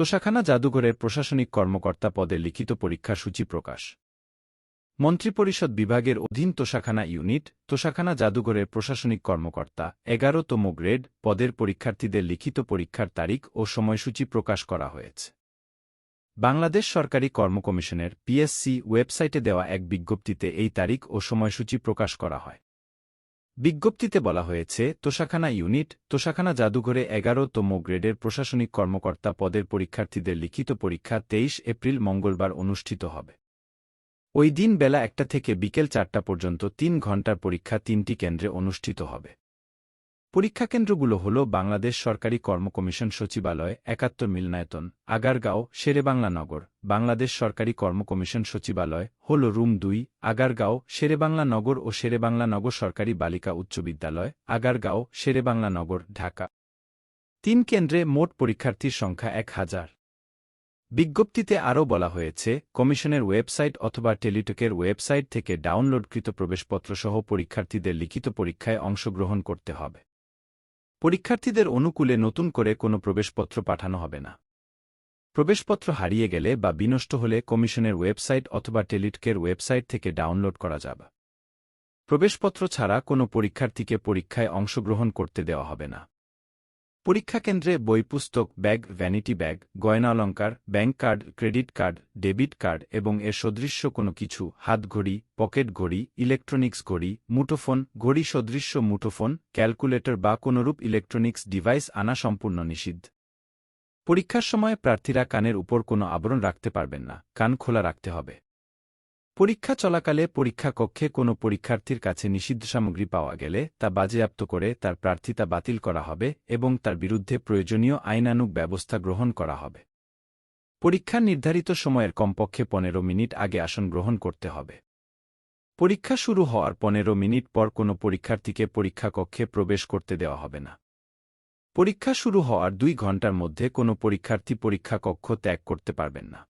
তোষাখানা জাদুঘরের প্রশাসনিক কর্মকর্তা পদে লিখিত পরীক্ষার সূচি প্রকাশ। মন্ত্রিপরিষদ বিভাগের অধীন তোষাখানা ইউনিট, তোষাখানা জাদুঘরের প্রশাসনিক কর্মকর্তা, এগারোতম গ্রেড, পদের পরীক্ষার্থীদের লিখিত পরীক্ষার তারিখ ও সময়সূচি প্রকাশ করা হয়েছে। বাংলাদেশ সরকারি কর্মকমিশনের পিএসসি ওয়েবসাইটে দেওয়া এক বিজ্ঞপ্তিতে এই তারিখ ও সময়সূচি প্রকাশ করা হয়। বিজ্ঞপ্তিতে বলা হয়েছে, তোষাখানা ইউনিট, তোষাখানা জাদুঘরে এগারোতম গ্রেডের প্রশাসনিক কর্মকর্তা পদের পরীক্ষার্থীদের লিখিত পরীক্ষা তেইশ এপ্রিল মঙ্গলবার অনুষ্ঠিত হবে। ওই দিন বেলা একটা থেকে বিকেল চারটা পর্যন্ত তিন ঘণ্টার পরীক্ষা তিনটি কেন্দ্রে অনুষ্ঠিত হবে। পরীক্ষা কেন্দ্রগুলো হল বাংলাদেশ সরকারি কর্মকমিশন সচিবালয়, একাত্তর মিলনায়তন আগারগাঁও, শেরেবাংলা নগর, বাংলাদেশ সরকারি কর্মকমিশন সচিবালয়, হল রুম দুই, আগারগাঁও, শেরেবাংলা নগর ও শেরেবাংলা নগর সরকারি বালিকা উচ্চ বিদ্যালয়, আগারগাঁও, শেরেবাংলা নগর, ঢাকা। তিন কেন্দ্রে মোট পরীক্ষার্থীর সংখ্যা এক হাজার। বিজ্ঞপ্তিতে আরও বলা হয়েছে, কমিশনের ওয়েবসাইট অথবা টেলিটকের ওয়েবসাইট থেকে ডাউনলোডকৃত প্রবেশপত্রসহ পরীক্ষার্থীদের লিখিত পরীক্ষায় অংশগ্রহণ করতে হবে। পরীক্ষার্থীদের অনুকূলে নতুন করে কোনো প্রবেশপত্র পাঠানো হবে না। প্রবেশপত্র হারিয়ে গেলে বা বিনষ্ট হলে কমিশনের ওয়েবসাইট অথবা টেলিটকের ওয়েবসাইট থেকে ডাউনলোড করা যাবে। প্রবেশপত্র ছাড়া কোনো পরীক্ষার্থীকে পরীক্ষায় অংশগ্রহণ করতে দেওয়া হবে না। পরীক্ষা কেন্দ্রে বই পুস্তক ব্যাগ ভ্যানিটি ব্যাগ গয়না অলঙ্কার bank card credit card debit card এবং এর সদৃশ্য কোনো কিছু হাতঘড়ি পকেট ঘড়ি ইলেকট্রনিক্স ঘড়ি, মুঠোফোন, ঘড়ি সদৃশ্য মুঠোফোন ক্যালকুলেটর বা কোনরূপ ইলেকট্রনিক্স ডিভাইস আনা সম্পূর্ণ নিষিদ্ধ। পরীক্ষার সময় প্রার্থীরা কানের উপর কোনো আবরণ রাখতে পারবেন না, কান খোলা রাখতে হবে। পরীক্ষা চলাকালে পরীক্ষা কক্ষে কোনো পরীক্ষার্থীর কাছে নিষিদ্ধ সামগ্রী পাওয়া গেলে তা বাজেয়াপ্ত করে তার প্রার্থিতা বাতিল করা হবে এবং তার বিরুদ্ধে প্রয়োজনীয় আইনানুগ ব্যবস্থা গ্রহণ করা হবে। পরীক্ষার নির্ধারিত সময়ের কমপক্ষে পনেরো মিনিট আগে আসন গ্রহণ করতে হবে। পরীক্ষা শুরু হওয়ার পনেরো মিনিট পর কোনো পরীক্ষার্থীকে পরীক্ষা কক্ষে প্রবেশ করতে দেওয়া হবে না। পরীক্ষা শুরু হওয়ার দুই ঘণ্টার মধ্যে কোনো পরীক্ষার্থী পরীক্ষা কক্ষ ত্যাগ করতে পারবেন না।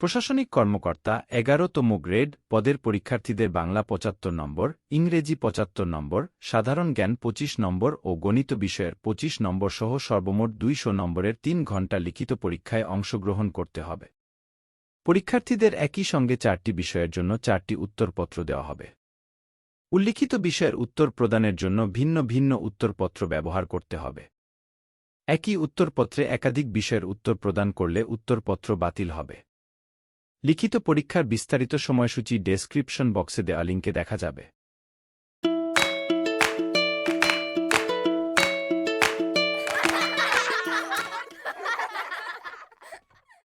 প্রশাসনিক কর্মকর্তা এগারোতম গ্রেড পদের পরীক্ষার্থীদের বাংলা পঁচাত্তর নম্বর, ইংরেজি পঁচাত্তর নম্বর, সাধারণ জ্ঞান পঁচিশ নম্বর ও গণিত বিষয়ের পঁচিশ নম্বর সহ সর্বমোট দুইশো নম্বরের তিন ঘণ্টা লিখিত পরীক্ষায় অংশগ্রহণ করতে হবে। পরীক্ষার্থীদের একই সঙ্গে চারটি বিষয়ের জন্য চারটি উত্তরপত্র দেওয়া হবে। উল্লিখিত বিষয়ের উত্তর প্রদানের জন্য ভিন্ন ভিন্ন উত্তরপত্র ব্যবহার করতে হবে। একই উত্তরপত্রে একাধিক বিষয়ের উত্তর প্রদান করলে উত্তরপত্র বাতিল হবে। লিখিত পরীক্ষার বিস্তারিত সময়সূচি ডেসক্রিপশন বক্সে দেওয়া লিঙ্কে দেখা যাবে।